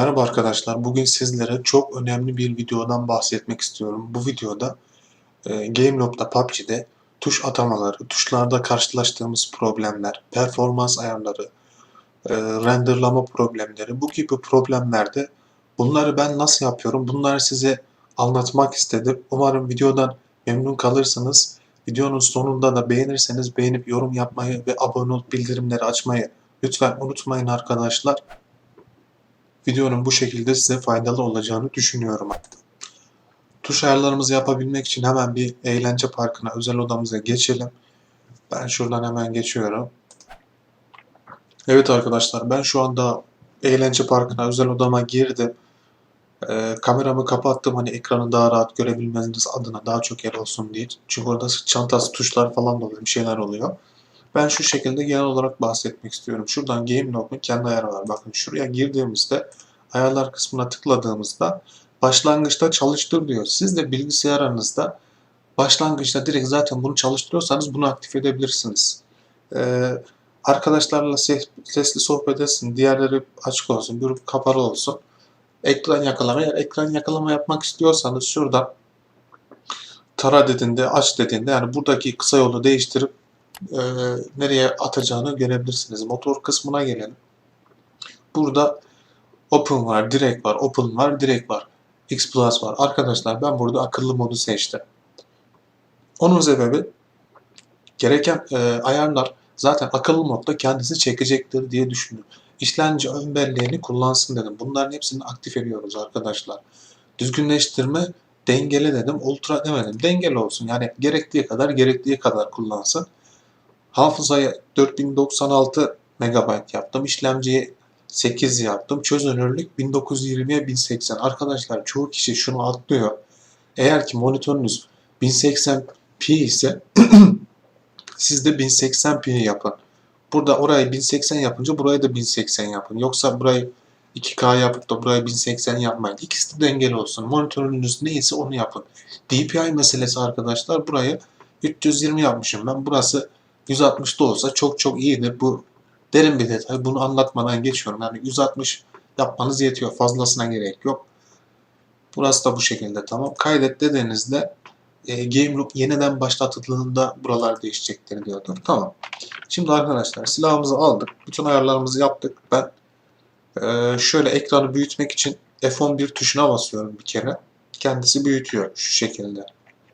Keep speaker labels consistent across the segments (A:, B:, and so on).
A: Merhaba arkadaşlar. Bugün sizlere çok önemli bir videodan bahsetmek istiyorum. Bu videoda e, Gameloop'ta PUBG'de tuş atamaları, tuşlarda karşılaştığımız problemler, performans ayarları, e, renderlama problemleri, bu gibi problemlerde bunları ben nasıl yapıyorum? Bunları size anlatmak istedim. Umarım videodan memnun kalırsınız. Videonun sonunda da beğenirseniz beğenip yorum yapmayı ve abone olup bildirimleri açmayı lütfen unutmayın arkadaşlar videonun bu şekilde size faydalı olacağını düşünüyorum. Tuş ayarlarımızı yapabilmek için hemen bir eğlence parkına, özel odamıza geçelim. Ben şuradan hemen geçiyorum. Evet arkadaşlar ben şu anda eğlence parkına, özel odama girdim. Ee, kameramı kapattım hani ekranı daha rahat görebilmeniz adına daha çok yer olsun diye. Çünkü orada çantası, tuşlar falan da oluyor, bir şeyler oluyor. Ben şu şekilde genel olarak bahsetmek istiyorum. Şuradan Game Log'un kendi ayarı var. Bakın şuraya girdiğimizde ayarlar kısmına tıkladığımızda başlangıçta çalıştır diyor. Siz de bilgisayarınızda başlangıçta direkt zaten bunu çalıştırıyorsanız bunu aktif edebilirsiniz. Ee, arkadaşlarla ses, sesli sohbet etsin, diğerleri açık olsun, bir kapalı olsun. Ekran yakalama, eğer ekran yakalama yapmak istiyorsanız şuradan tara dediğinde, aç dediğinde yani buradaki kısa yolu değiştirip e, nereye atacağını görebilirsiniz. Motor kısmına gelelim. Burada Open var, Direct var, Open var, Direct var. X Plus var. Arkadaşlar ben burada akıllı modu seçtim. Onun sebebi gereken e, ayarlar zaten akıllı modda kendisi çekecektir diye düşünüyorum. İşlemci ön belleğini kullansın dedim. Bunların hepsini aktif ediyoruz arkadaşlar. Düzgünleştirme dengeli dedim. Ultra demedim. Dengeli olsun. Yani gerektiği kadar gerektiği kadar kullansın. Hafızaya 4096 MB yaptım. İşlemciye 8 yaptım. Çözünürlük 1920'ye 1080. Arkadaşlar çoğu kişi şunu atlıyor. Eğer ki monitörünüz 1080p ise siz de 1080p yapın. Burada orayı 1080 yapınca burayı da 1080 yapın. Yoksa burayı 2K yapıp da burayı 1080 yapmayın. İkisi de dengeli olsun. Monitörünüz neyse onu yapın. DPI meselesi arkadaşlar burayı 320 yapmışım ben. Burası 160'da olsa çok çok iyidir. Bu derin bir detay. Bunu anlatmadan geçiyorum. Yani 160 yapmanız yetiyor. Fazlasına gerek yok. Burası da bu şekilde tamam. Kaydet dediğinizde e, game loop yeniden başlatıldığında buralar değişecektir diyordur. Tamam. Şimdi arkadaşlar silahımızı aldık. Bütün ayarlarımızı yaptık. Ben e, şöyle ekranı büyütmek için F11 tuşuna basıyorum bir kere. Kendisi büyütüyor şu şekilde.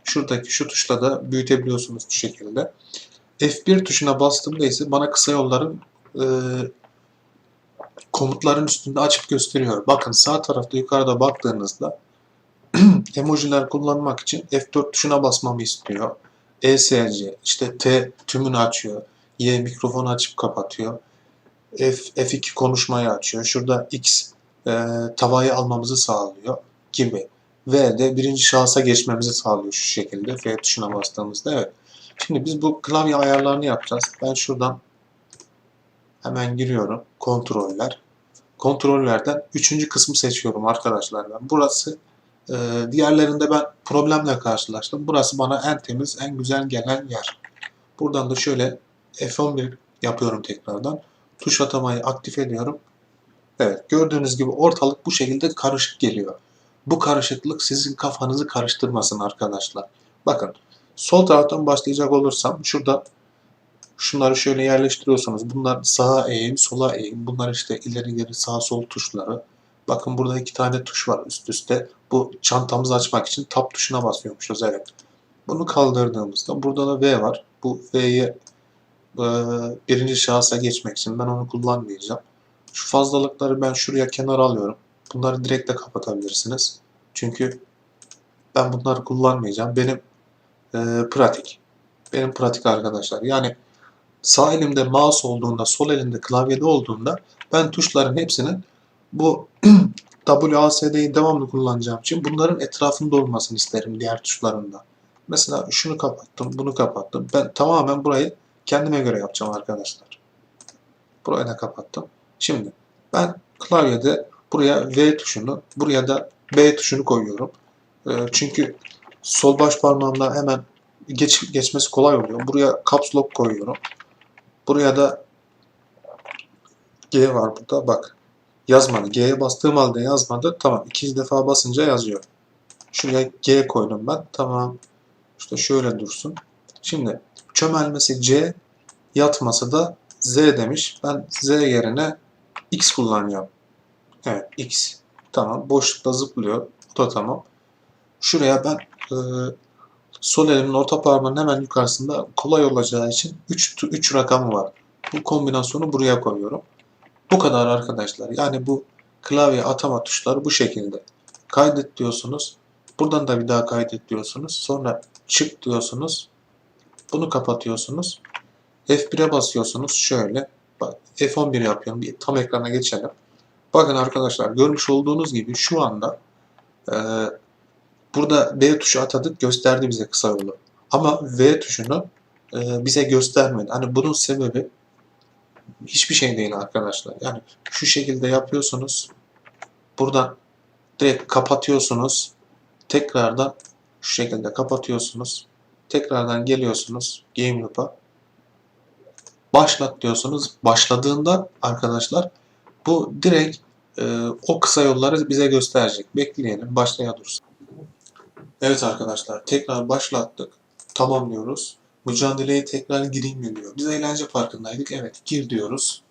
A: Şuradaki şu tuşla da büyütebiliyorsunuz şu şekilde. F1 tuşuna bastığımda ise bana kısa yolların e, komutların üstünde açıp gösteriyor. Bakın sağ tarafta yukarıda baktığınızda emojiler kullanmak için F4 tuşuna basmamı istiyor. ESC, işte T tümünü açıyor. Y mikrofonu açıp kapatıyor. F, F2 konuşmayı açıyor. Şurada X e, tavayı almamızı sağlıyor gibi. V de birinci şahsa geçmemizi sağlıyor şu şekilde. F tuşuna bastığımızda. Evet. Şimdi biz bu klavye ayarlarını yapacağız. Ben şuradan hemen giriyorum. Kontroller. Kontrollerden üçüncü kısmı seçiyorum arkadaşlar. Ben burası e, diğerlerinde ben problemle karşılaştım. Burası bana en temiz, en güzel gelen yer. Buradan da şöyle F11 yapıyorum tekrardan. Tuş atamayı aktif ediyorum. Evet gördüğünüz gibi ortalık bu şekilde karışık geliyor. Bu karışıklık sizin kafanızı karıştırmasın arkadaşlar. Bakın sol taraftan başlayacak olursam şurada şunları şöyle yerleştiriyorsunuz. Bunlar sağa eğim, sola eğim. Bunlar işte ileri geri sağ sol tuşları. Bakın burada iki tane tuş var üst üste. Bu çantamızı açmak için tab tuşuna basıyormuşuz evet. Bunu kaldırdığımızda burada da V var. Bu V'yi e, birinci şahsa geçmek için ben onu kullanmayacağım. Şu fazlalıkları ben şuraya kenara alıyorum. Bunları direkt de kapatabilirsiniz. Çünkü ben bunları kullanmayacağım. Benim e, pratik. Benim pratik arkadaşlar. Yani sağ elimde mouse olduğunda, sol elimde klavyede olduğunda ben tuşların hepsinin bu WASD'yi devamlı kullanacağım için bunların etrafında olmasını isterim diğer tuşlarında. Mesela şunu kapattım, bunu kapattım. Ben tamamen burayı kendime göre yapacağım arkadaşlar. Burayı da kapattım. Şimdi ben klavyede buraya V tuşunu, buraya da B tuşunu koyuyorum. Ee, çünkü sol baş parmağımla hemen geç, geçmesi kolay oluyor. Buraya caps lock koyuyorum. Buraya da G var burada bak. yazmadı. G'ye bastığım halde yazmadı. Tamam. ikinci defa basınca yazıyor. Şuraya G koydum ben. Tamam. İşte şöyle dursun. Şimdi çömelmesi C, yatması da Z demiş. Ben Z yerine X kullanıyorum. Evet X. Tamam. Boşlukta zıplıyor. Bu da tamam. Şuraya ben e, sol elimin orta parmağının hemen yukarısında kolay olacağı için 3, 3 rakamı var. Bu kombinasyonu buraya koyuyorum. Bu kadar arkadaşlar. Yani bu klavye atama tuşları bu şekilde. Kaydet diyorsunuz. Buradan da bir daha kaydet diyorsunuz. Sonra çık diyorsunuz. Bunu kapatıyorsunuz. F1'e basıyorsunuz. Şöyle. Bak F11 yapıyorum. Bir tam ekrana geçelim. Bakın arkadaşlar görmüş olduğunuz gibi şu anda e, burada B tuşu atadık gösterdi bize kısa yolu. Ama V tuşunu e, bize göstermedi. Hani bunun sebebi hiçbir şey değil arkadaşlar. Yani şu şekilde yapıyorsunuz. Buradan direkt kapatıyorsunuz. Tekrardan şu şekilde kapatıyorsunuz. Tekrardan geliyorsunuz Game Loop'a. Başlat diyorsunuz. Başladığında arkadaşlar bu direkt e, o kısa yolları bize gösterecek. Bekleyelim. Başlaya dursun. Evet arkadaşlar tekrar başlattık. Tamamlıyoruz. Mücadeleye tekrar gireyim mi diyor. Biz eğlence parkındaydık. Evet gir diyoruz.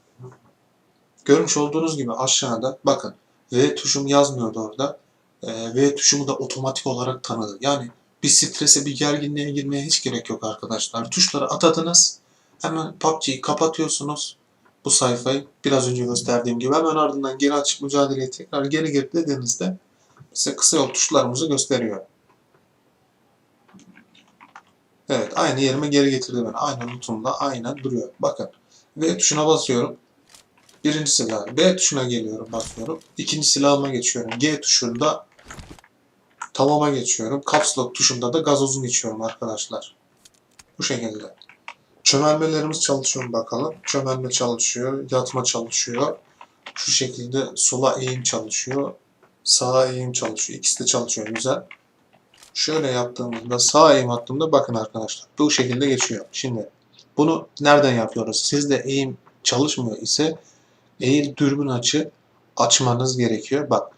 A: Görmüş olduğunuz gibi aşağıda bakın V tuşum yazmıyordu orada. Ee, V tuşumu da otomatik olarak tanıdı. Yani bir strese bir gerginliğe girmeye hiç gerek yok arkadaşlar. Tuşları atadınız. Hemen PUBG'yi kapatıyorsunuz. Bu sayfayı biraz önce gösterdiğim gibi hemen ardından geri açıp mücadeleye tekrar geri gir dediğinizde size kısa yol tuşlarımızı gösteriyor. Evet aynı yerime geri getirdi beni. Aynı notumda aynen duruyor. Bakın V tuşuna basıyorum. Birinci silah. B tuşuna geliyorum basıyorum. İkinci silahıma geçiyorum. G tuşunda tamama geçiyorum. Caps Lock tuşunda da gazozun geçiyorum arkadaşlar. Bu şekilde. Çömelmelerimiz çalışıyor mu bakalım. Çömelme çalışıyor. Yatma çalışıyor. Şu şekilde sola eğim çalışıyor. Sağa eğim çalışıyor. İkisi de çalışıyor. Güzel. Şöyle yaptığımızda sağ eğim attığımda bakın arkadaşlar bu şekilde geçiyor. Şimdi bunu nereden yapıyoruz? Sizde eğim çalışmıyor ise eğil dürbün açı açmanız gerekiyor. Bak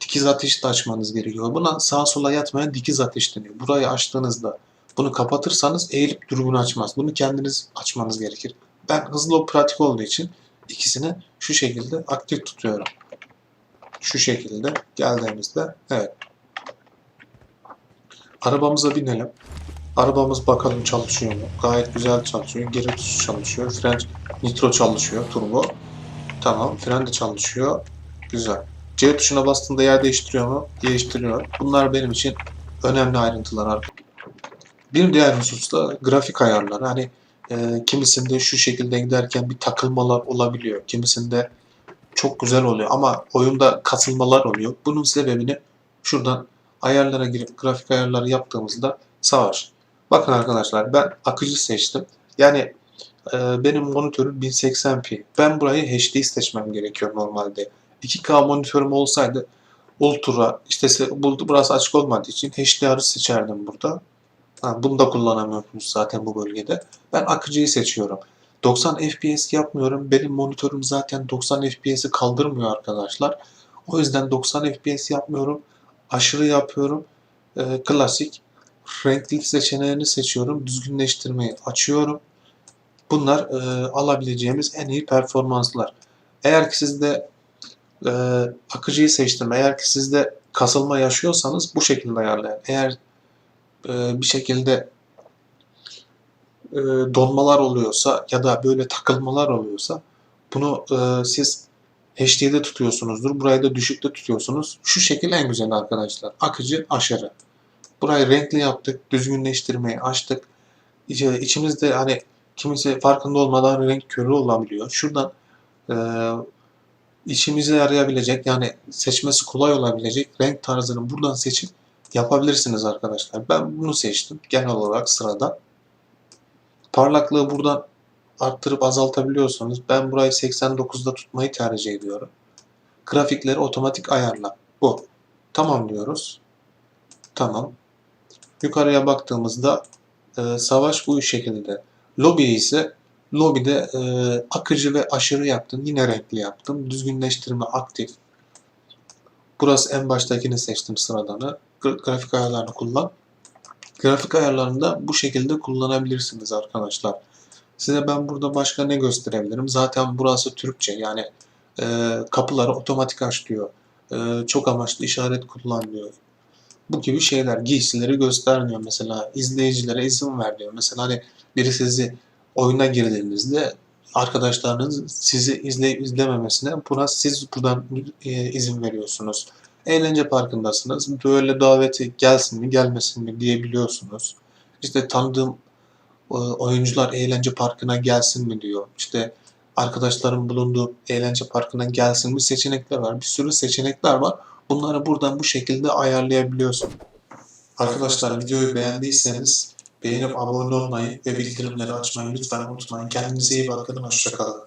A: dikiz ateş de açmanız gerekiyor. Buna sağa sola yatmayan dikiz ateş deniyor. Burayı açtığınızda bunu kapatırsanız eğilip dürbün açmaz. Bunu kendiniz açmanız gerekir. Ben hızlı o pratik olduğu için ikisini şu şekilde aktif tutuyorum. Şu şekilde geldiğimizde evet Arabamıza binelim. Arabamız bakalım çalışıyor mu? Gayet güzel çalışıyor. Geri tutuş çalışıyor. Fren nitro çalışıyor. Turbo. Tamam. Fren de çalışıyor. Güzel. C tuşuna bastığında yer değiştiriyor mu? Değiştiriyor. Bunlar benim için önemli ayrıntılar. Bir diğer husus da grafik ayarları. Hani e, kimisinde şu şekilde giderken bir takılmalar olabiliyor. Kimisinde çok güzel oluyor ama oyunda kasılmalar oluyor. Bunun sebebini şuradan ayarlara girip grafik ayarları yaptığımızda savaş. Bakın arkadaşlar ben akıcı seçtim. Yani e, benim monitörüm 1080p. Ben burayı HD seçmem gerekiyor normalde. 2K monitörüm olsaydı Ultra işte bu burası açık olmadığı için HDR'ı seçerdim burada. Ha, bunu da kullanamıyorsunuz zaten bu bölgede. Ben akıcıyı seçiyorum. 90 FPS yapmıyorum. Benim monitörüm zaten 90 FPS'i kaldırmıyor arkadaşlar. O yüzden 90 FPS yapmıyorum aşırı yapıyorum. E, klasik renklilik seçeneğini seçiyorum. Düzgünleştirmeyi açıyorum. Bunlar e, alabileceğimiz en iyi performanslar. Eğer ki sizde e, akıcıyı seçtim. Eğer ki sizde kasılma yaşıyorsanız bu şekilde ayarlayın. Eğer e, bir şekilde e, donmalar oluyorsa ya da böyle takılmalar oluyorsa bunu e, siz HD'de tutuyorsunuzdur. Burayı da düşükte tutuyorsunuz. Şu şekil en güzel arkadaşlar. Akıcı aşırı. Burayı renkli yaptık. Düzgünleştirmeyi açtık. İçimizde hani kimisi farkında olmadan renk körü olabiliyor. Şuradan e, içimize yarayabilecek yani seçmesi kolay olabilecek renk tarzını buradan seçip yapabilirsiniz arkadaşlar. Ben bunu seçtim genel olarak sırada. Parlaklığı buradan arttırıp azaltabiliyorsunuz. Ben burayı 89'da tutmayı tercih ediyorum. Grafikleri otomatik ayarla. Bu. Tamam diyoruz. Tamam. Yukarıya baktığımızda e, savaş bu şekilde. Lobi ise Lobide e, akıcı ve aşırı yaptım. Yine renkli yaptım. Düzgünleştirme aktif. Burası en baştakini seçtim sıradanı. Gra- Grafik ayarlarını kullan. Grafik ayarlarını da bu şekilde kullanabilirsiniz arkadaşlar. Size ben burada başka ne gösterebilirim? Zaten burası Türkçe yani e, kapıları otomatik aç diyor. E, çok amaçlı işaret kullan diyor. Bu gibi şeyler giysileri göstermiyor mesela izleyicilere izin ver diyor. Mesela hani biri sizi oyuna girdiğinizde arkadaşlarınız sizi izleyip izlememesine buna siz buradan e, izin veriyorsunuz. Eğlence parkındasınız. Böyle daveti gelsin mi gelmesin mi diyebiliyorsunuz. İşte tanıdığım oyuncular eğlence parkına gelsin mi diyor. İşte arkadaşlarım bulunduğu eğlence parkına gelsin mi seçenekler var. Bir sürü seçenekler var. Bunları buradan bu şekilde ayarlayabiliyorsun. Arkadaşlar videoyu beğendiyseniz beğenip abone olmayı ve bildirimleri açmayı lütfen unutmayın. Kendinize iyi bakın. Hoşçakalın.